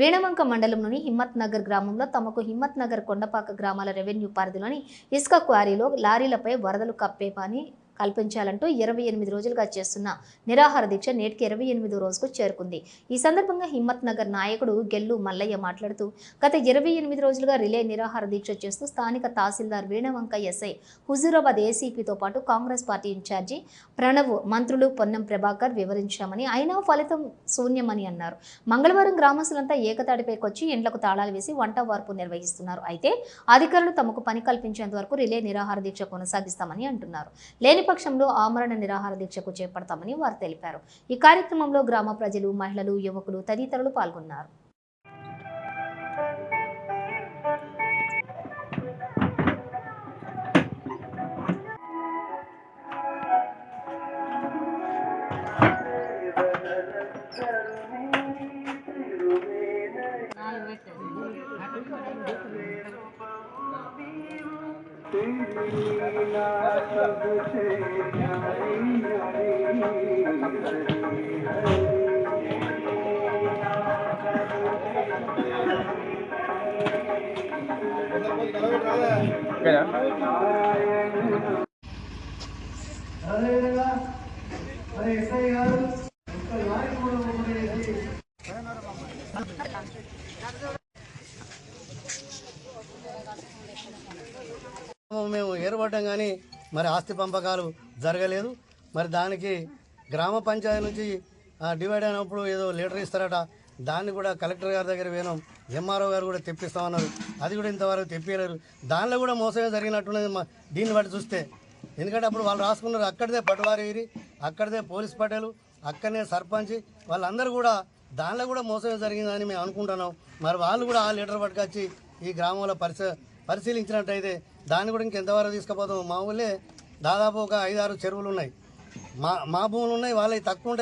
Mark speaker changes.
Speaker 1: వేణవంక మండలంలోని హిమ్మత్ నగర్ గ్రామంలో తమకు హిమ్మత్ నగర్ కొండపాక గ్రామాల రెవెన్యూ పరిధిలోని ఇసుక క్వారీలో లారీలపై వరదలు కప్పే పని కల్పించాలంటూ ఇరవై ఎనిమిది రోజులుగా చేస్తున్న నిరాహార దీక్ష నేటికి ఇరవై ఎనిమిదో రోజుకు చేరుకుంది. ఈ సందర్భంగా హిమ్మత్ నగర్ నాయకుడు గెల్లు మల్లయ్య మాట్లాడుతూ గత ఇరవై ఎనిమిది రోజులుగా రిలే నిరాహార దీక్ష చేస్తూ స్థానిక తహసీల్దార్ వీణవంక ఎస్ఐ హుజూరాబాద్ ఏసీపీతో పాటు కాంగ్రెస్ పార్టీ ఇన్ఛార్జి ప్రణవ్ మంత్రులు పొన్నం ప్రభాకర్ వివరించామని అయినా ఫలితం శూన్యమని అన్నారు. మంగళవారం గ్రామస్తులంతా ఏకతాటిపైకొచ్చి ఇండ్లకు తాళాలు వేసి వంట వార్పు నిర్వహిస్తున్నారు. అయితే అధికారులు తమకు పని కల్పించేంత వరకు రిలే నిరాహార దీక్ష కొనసాగిస్తామని అంటున్నారు. లేని పక్షంలో ఆమరణ నిరాహార దీక్షకు చేపడతామని వారు తెలిపారు. ఈ కార్యక్రమంలో గ్రామ ప్రజలు మహిళలు యువకులు తదితరులు పాల్గొన్నారు. Hey, say hello.
Speaker 2: మేము ఏర్పడడం కానీ మరి ఆస్తి పంపకాలు జరగలేదు. మరి దానికి గ్రామ పంచాయతీ నుంచి ఆ, డివైడ్ అయినప్పుడు ఏదో లీటర్ ఇస్తారట. దాన్ని కూడా కలెక్టర్ గారి దగ్గర పోయినాం ఎంఆర్ఓ గారు కూడా తెప్పిస్తామన్నారు అది కూడా ఇంతవరకు తెప్పియలేరు దానిలో కూడా మోసమే జరిగినట్టున్నది మా దీన్ని బట్టి చూస్తే. ఎందుకంటే అప్పుడు వాళ్ళు రాసుకున్నారు అక్కడిదే పటవారి అక్కడిదే పోలీస్ పటేలు అక్కడనే సర్పంచ్ వాళ్ళందరూ కూడా దానిలో కూడా మోసమే జరిగిందని మేము అనుకుంటున్నాం. మరి వాళ్ళు కూడా ఆ లీటర్ పట్టుకొచ్చి ఈ గ్రామంలో పరిశ పరిశీలించినట్టయితే దాన్ని కూడా ఇంకెంతవరకు తీసుకుపోతాం? మా ఊళ్ళే దాదాపు ఒక ఐదారు చెరువులు ఉన్నాయి. మా మా భూములు ఉన్నాయి వాళ్ళవి తక్కువ ఉంటాయి